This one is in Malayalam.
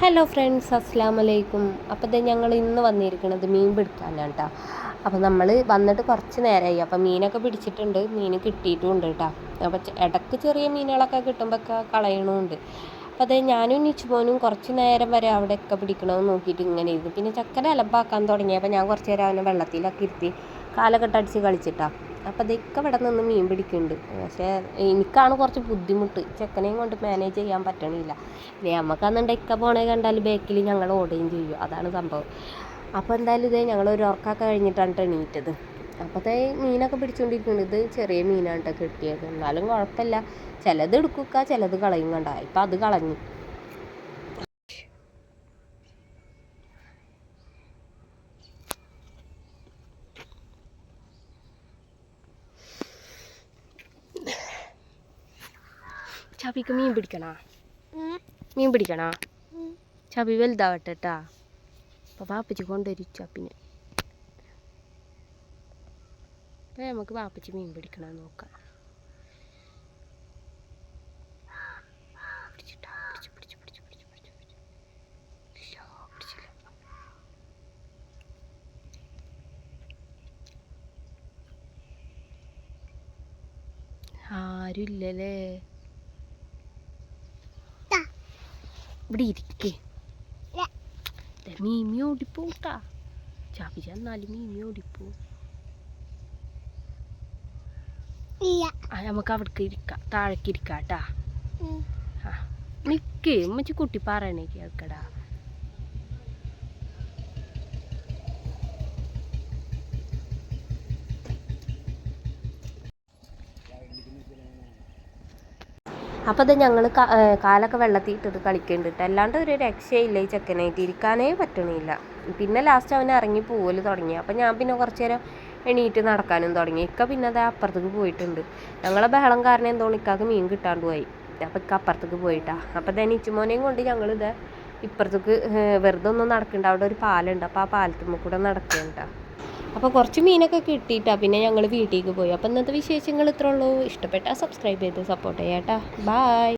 ഹലോ ഫ്രണ്ട്സ് അസ്സാം വലൈക്കും അപ്പോൾ ഇത് ഞങ്ങൾ ഇന്ന് വന്നിരിക്കുന്നത് മീൻ പിടിക്കാനാണ് കേട്ടോ അപ്പോൾ നമ്മൾ വന്നിട്ട് കുറച്ച് നേരമായി അപ്പോൾ മീനൊക്കെ പിടിച്ചിട്ടുണ്ട്. മീൻ കിട്ടിയിട്ടുമുണ്ട് കേട്ടോ അപ്പോൾ ഇടയ്ക്ക് ചെറിയ മീനുകളൊക്കെ കിട്ടുമ്പോഴൊക്കെ കളയണമുണ്ട് അപ്പോൾ അത് ഞാനും നിച്ചുമോനും കുറച്ച് നേരം വരെ അവിടെയൊക്കെ പിടിക്കണമെന്ന് നോക്കിയിട്ട് ഇങ്ങനെ ഇരുന്നു. പിന്നെ ചക്കര അലമ്പാക്കാൻ തുടങ്ങിയപ്പോൾ ഞാൻ കുറച്ച് നേരം അവനെ വെള്ളത്തിലൊക്കെ ഇരുത്തി കാലൊക്കെ അടിച്ച് കളിച്ചിട്ടാ. അപ്പോൾ അതൊക്കെ ഇവിടെ നിന്ന് മീൻ പിടിക്കുന്നുണ്ട്. പക്ഷേ എനിക്കാണ് കുറച്ച് ബുദ്ധിമുട്ട്. ചെക്കനെയും കൊണ്ട് മാനേജ് ചെയ്യാൻ പറ്റണില്ല. നമുക്കന്നുണ്ട് ഇക്ക പോണേ കണ്ടാൽ ബാക്കിൽ ഞങ്ങൾ ഓടുകയും ചെയ്യും. അതാണ് സംഭവം. അപ്പോൾ എന്തായാലും ഇതേ ഞങ്ങൾ ഒരു ഉറക്കൊക്കെ കഴിഞ്ഞിട്ടാണ് എണീറ്റത്. അപ്പോഴത്തെ മീനൊക്കെ പിടിച്ചുകൊണ്ടിരിക്കുന്നുണ്ട് ഇത് ചെറിയ മീനാണ് കേട്ടോ കിട്ടിയത്. എന്നാലും കുഴപ്പമില്ല. ചിലത് എടുക്കുക ചിലത് കളയും കണ്ട. ഇപ്പം അത് കളഞ്ഞു. ചാപ്പിക്ക് മീൻ പിടിക്കണോ? മീൻ പിടിക്കണോ? ചാപ്പി വലുതാവട്ടെ കേട്ടാ അപ്പോൾ പാപ്പച്ചി കൊണ്ടുവരും ചാപ്പിനെ. അപ്പോൾ നമുക്ക് പാപ്പച്ചി മീൻ പിടിക്കണം നോക്കാം. പിടിച്ചിട്ടാ, ഇവിടെ ഇരിക്കേ. മീമി ഓടിപ്പോട്ടാ ചാപ്പി ചെന്നാലും മീമി ഓടിപ്പോ. ആ നമുക്ക് അവിടേക്ക് ഇരിക്കാം. താഴേക്ക് ഇരിക്കാട്ടാ. നിക്ക്. ഉമ്മച്ചി കുട്ടി പറയണേ കേൾക്കടാ. അപ്പോൾ അത് ഞങ്ങൾ കാലൊക്കെ വെള്ളത്തിൽ ഇട്ടിട്ട് കളിക്കുന്നുണ്ട് അല്ലാണ്ട് ഒരു രക്ഷയില്ല ഈ ചെക്കനായിട്ട്. ഇരിക്കാനേ പറ്റണില്ല. പിന്നെ ലാസ്റ്റ് അവനെ ഇറങ്ങി പോവൽ തുടങ്ങി. അപ്പോൾ ഞാൻ പിന്നെ കുറച്ച് നേരം എണീറ്റ് നടക്കാനും തുടങ്ങി. ഇക്ക പിന്നെ അത് അപ്പുറത്തേക്ക് പോയിട്ടുണ്ട്. ഞങ്ങളെ ബഹളം കാരണം എന്തോ ഇക്കാക്ക് മീൻ കിട്ടാണ്ട് പോയി. അപ്പോൾ ഇക്ക അപ്പുറത്തേക്ക് പോയിട്ടാ. അപ്പോൾ തന്നെ ഇച്ചുമോനെയും കൊണ്ട് ഞങ്ങളിത് ഇപ്പുറത്തേക്ക് വെറുതെ ഒന്നും നടക്കണ്ട. അവിടെ ഒരു പാലുണ്ട്. അപ്പോൾ ആ പാലത്തുമ്മ കൂടെ നടക്കണ്ട അപ്പോൾ കുറച്ച് മീനൊക്കെ കിട്ടിയിട്ടാ പിന്നെ ഞങ്ങൾ വീട്ടിലേക്ക് പോയി. അപ്പോൾ ഇന്നത്തെ വിശേഷങ്ങൾ ഇത്രയുള്ളൂ ഇഷ്ടപ്പെട്ടാൽ സബ്സ്ക്രൈബ് ചെയ്ത് സപ്പോർട്ട് ചെയ്യാം കേട്ടോ ബായ്